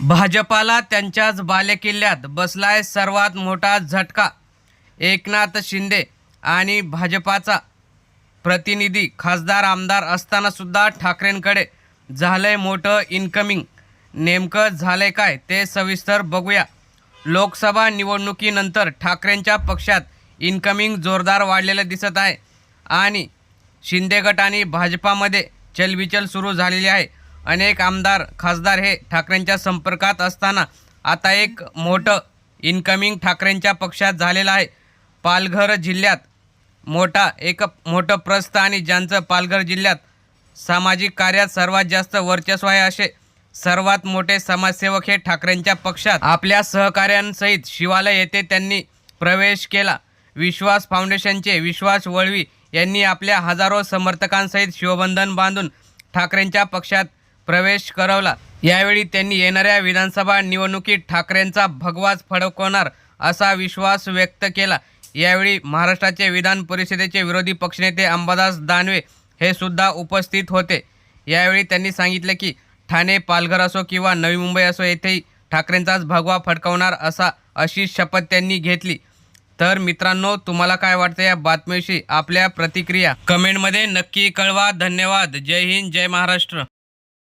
भाजपाला त्यांच्याच बालेकिल्ल्यात बसलाय सर्वात मोठा झटका. एकनाथ शिंदे आणि भाजपाचा प्रतिनिधी खासदार आमदार असताना सुद्धा ठाकरेंकडे झालंय मोठं इन्कमिंग नेमकं झालंय काय ते सविस्तर बघूया. लोकसभा निवडणुकीनंतर ठाकरेंच्या पक्षात इन्कमिंग जोरदार वाढलेलं दिसत आहे. आणि शिंदे गट आणि भाजपामध्ये चलबिचल सुरू झालेली आहे. अनेक आमदार खासदार हे ठाकरेंच्या संपर्कात असताना आता एक मोठं इन्कमिंग ठाकरेंच्या पक्षात झालेलं आहे. पालघर जिल्ह्यात मोठा एक मोठं प्रस्थ आणि ज्यांचं पालघर जिल्ह्यात सामाजिक कार्यात सर्वात जास्त वर्चस्व आहे असे सर्वात मोठे समाजसेवक हे ठाकरेंच्या पक्षात आपल्या सहकाऱ्यांसहित शिवालय येथे त्यांनी प्रवेश केला. विश्वास फाउंडेशनचे विश्वास वळवी यांनी आपल्या हजारो समर्थकांसहित शिवबंधन बांधून ठाकरेंच्या पक्षात प्रवेश करवला. यावेळी त्यांनी येणाऱ्या विधानसभा निवडणुकीत ठाकरेंचा भगवाच फडकवणार असा विश्वास व्यक्त केला. यावेळी महाराष्ट्राचे विधान परिषदेचे विरोधी पक्षनेते अंबादास दानवे हे सुद्धा उपस्थित होते. यावेळी त्यांनी सांगितले की ठाणे पालघर असो किंवा नवी मुंबई असो येथेही ठाकरेंचाच भगवा फडकवणार असा अशी शपथ त्यांनी घेतली. तर मित्रांनो तुम्हाला काय वाटतं या बातमीविषयी? आपल्या प्रतिक्रिया? कमेंटमध्ये नक्की कळवा. धन्यवाद. जय हिंद. जय महाराष्ट्र.